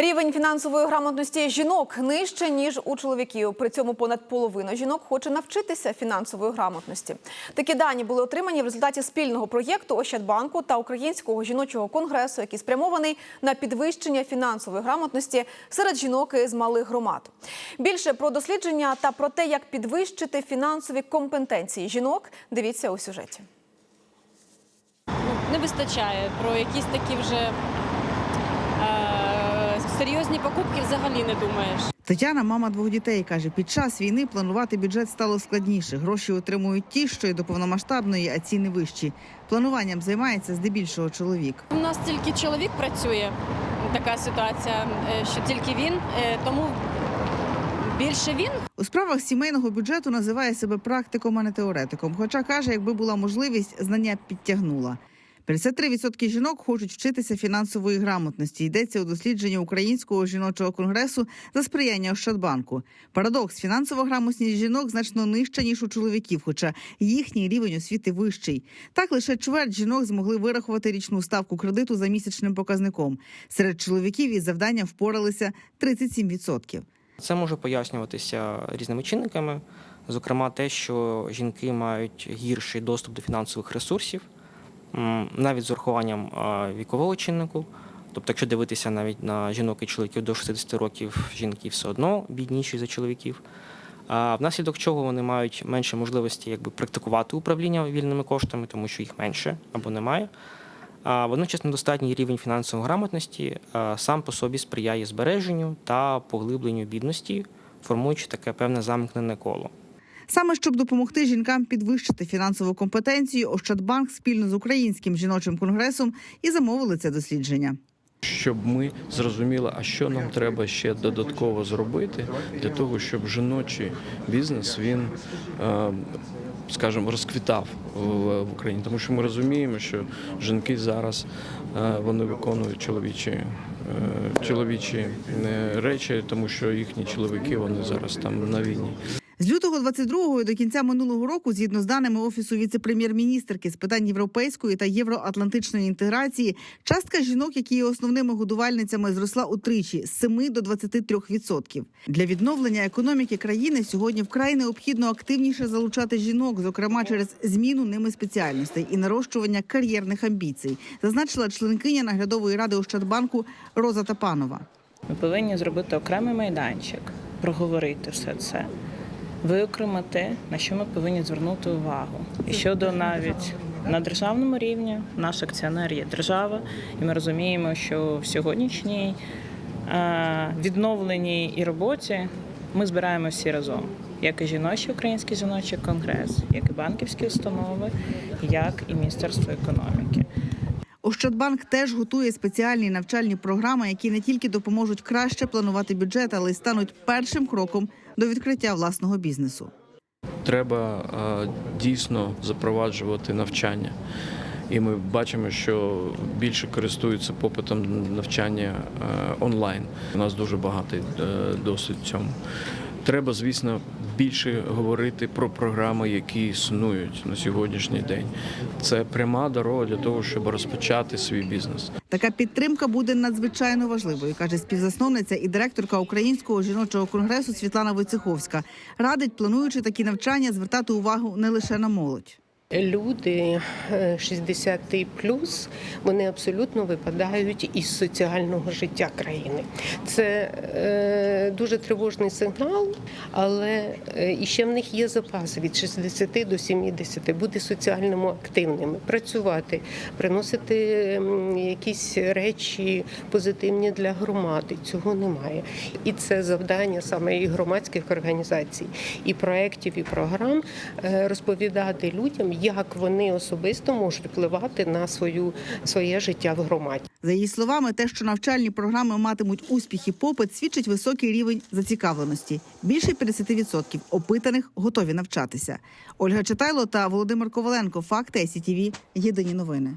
Рівень фінансової грамотності жінок нижче ніж у чоловіків. При цьому понад половина жінок хоче навчитися фінансової грамотності. Такі дані були отримані в результаті спільного проєкту Ощадбанку та Українського жіночого конгресу, який спрямований на підвищення фінансової грамотності серед жінок із малих громад. Більше про дослідження та про те, як підвищити фінансові компетенції жінок, дивіться у сюжеті. не вистачає. Про якісь такі вже е, серйозні покупки взагалі не думаєш. Тетяна, мама двох дітей, каже, під час війни планувати бюджет стало складніше. Гроші отримують ті, що й до повномасштабної, а ціни вищі. Плануванням займається здебільшого чоловік. У нас тільки чоловік працює. Така ситуація, е, що тільки він, е, тому більше він У справах сімейного бюджету називає себе практиком, а не теоретиком. Хоча каже, якби була можливість, знання підтягнула. 53% жінок хочуть вчитися фінансової грамотності. Йдеться у дослідженні Українського жіночого конгресу за сприяння Ощадбанку. Парадокс фінансова грамотність жінок значно нижча ніж у чоловіків, хоча їхній рівень освіти вищий. Так лише чверть жінок змогли вирахувати річну ставку кредиту за місячним показником. Серед чоловіків із завданням впоралися 37%. Це може пояснюватися різними чинниками, зокрема, те, що жінки мають гірший доступ до фінансових ресурсів, навіть з урахуванням вікового чиннику. Тобто, якщо дивитися навіть на жінок і чоловіків до 60 років, жінки все одно бідніші за чоловіків. Внаслідок чого вони мають менше можливості якби, практикувати управління вільними коштами, тому що їх менше або немає. А водночас недостатній рівень фінансової грамотності сам по собі сприяє збереженню та поглибленню бідності, формуючи таке певне замкнене коло. Саме щоб допомогти жінкам підвищити фінансову компетенцію, Ощадбанк спільно з Українським жіночим конгресом і замовили це дослідження. щоб ми зрозуміли, а що нам треба ще додатково зробити для того, щоб жіночий бізнес він, е, скажімо, розквітав в Україні. Тому що ми розуміємо, що жінки зараз е, вони виконують чоловічі. е, Чоловічі речі, тому що їхні чоловіки вони зараз там на війні. З лютого 22-го до кінця минулого року, згідно з даними офісу віце-прем'єр-міністрки з питань європейської та євроатлантичної інтеграції, частка жінок, які є основними годувальницями, зросла утричі з 7 до 23%. Для відновлення економіки країни сьогодні вкрай необхідно активніше залучати жінок, зокрема через зміну ними спеціальностей і нарощування кар'єрних амбіцій, зазначила членкиня наглядової ради Ощадбанку Роза Тапанова. Ми повинні зробити окремий майданчик, проговорити все це, виокремити, на що ми повинні звернути увагу. І щодо навіть на державному рівні наш акціонер є держава, і ми розуміємо, що в сьогоднішній е, відновленій і роботі ми збираємо всі разом. Як і жіночий український жіночий конгрес, як і банківські установи, як і Міністерство економіки. Ощадбанк теж готує спеціальні навчальні програми, які не тільки допоможуть краще планувати бюджет, але й стануть першим кроком до відкриття власного бізнесу. Треба е, дійсно запроваджувати навчання. І ми бачимо, що більше користуються попитом навчання е, онлайн. У нас дуже багатий е, досвід цьому. Треба, звісно, більше говорити про програми, які існують на сьогоднішній день. Це пряма дорога для того, щоб розпочати свій бізнес. Така підтримка буде надзвичайно важливою, каже співзасновниця і директорка Українського жіночого конгресу Світлана Войцеховська. Радить, плануючи такі навчання, звертати увагу не лише на молодь. Люди е, 60 плюс вони абсолютно випадають із соціального життя країни. Це е, дуже тривожний сигнал, але е, і ще в них є запас від 60 до 70. бути соціально активними, працювати, приносити якісь речі позитивні для громади. Цього немає. І це завдання саме і громадських організацій, і проєктів, і програм е, розповідати людям, як вони особисто можуть впливати на свою своє життя в громаді. За її словами, те, що навчальні програми матимуть успіх і попит, свідчить високий рівень зацікавленості. Більше 50% опитаних готові навчатися. Ольга Читайло та Володимир Коваленко. Факти СІТІВІ. Єдині новини.